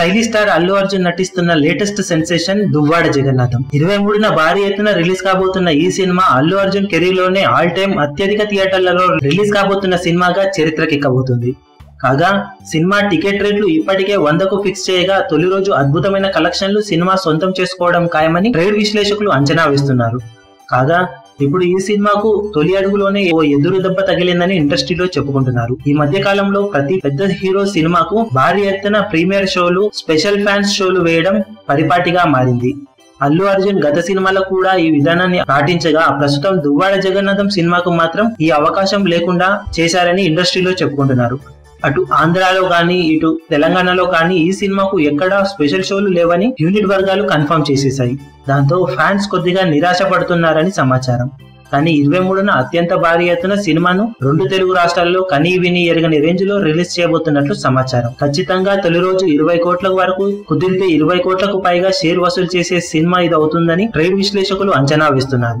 Megastar Allu Arjun నటిస్తున్న latest sensation Duvvada Jagannatham. ఇరవై మూడున భారీ ఎత్తున రిలీజ్ కాబోతున్న ఈ సినిమా అల్లు అర్జున్ కెరీర్లోనే ఆల్ టైమ్ అత్యధిక థియేటర్లలో రిలీజ్ కాబోతున్న సినిమాగా చరిత్రకెక్కబోతుంది. కాగా సినిమా టికెట్ రేట్లు ఇప్పటికే వందకు ఫిక్స్ చేయగా తొలి రోజు అద్భుతమైన కలెక్షన్లు సినిమా సొంతం చేసుకోవడం ఖాయమని ట్రేడ్ విశ్లేషకులు అంచనా వేస్తున్నారు. కాగా ఇప్పుడు ఈ సినిమాకు తొలి అడుగులోనే ఓ ఎదురు దెబ్బ తగిలిందని ఇండస్ట్రీలో చెప్పుకుంటున్నారు. ఈ మధ్య కాలంలో ప్రతి పెద్ద హీరో సినిమాకు భారీ ఎత్తున ప్రీమియర్ షోలు స్పెషల్ ఫ్యాన్స్ షోలు వేయడం పరిపాటిగా మారింది. అల్లు అర్జున్ గత సినిమాలో కూడా ఈ విధానాన్ని పాటించగా ప్రస్తుతం దువ్వాడ జగన్నాథం సినిమాకు మాత్రం ఈ అవకాశం లేకుండా చేశారని ఇండస్ట్రీలో చెప్పుకుంటున్నారు. అటు ఆంధ్రాలో కానీ ఇటు తెలంగాణలో కానీ ఈ సినిమాకు ఎక్కడా స్పెషల్ షోలు లేవని యూనిట్ వర్గాలు కన్ఫర్మ్ చేసేశాయి. దాంతో ఫ్యాన్స్ కొద్దిగా నిరాశ పడుతున్నారని సమాచారం. కానీ ఇరవై మూడున అత్యంత భారీ ఎత్తున సినిమాను రెండు తెలుగు రాష్ట్రాల్లో కనీ విని ఎరగని రేంజ్లో రిలీజ్ చేయబోతున్నట్లు సమాచారం. ఖచ్చితంగా తొలి రోజు ఇరవై కోట్ల వరకు కుదిరితే ఇరవై కోట్లకు పైగా షేర్ వసూలు చేసే సినిమా ఇది అవుతుందని ట్రేడ్ విశ్లేషకులు అంచనా వేస్తున్నారు.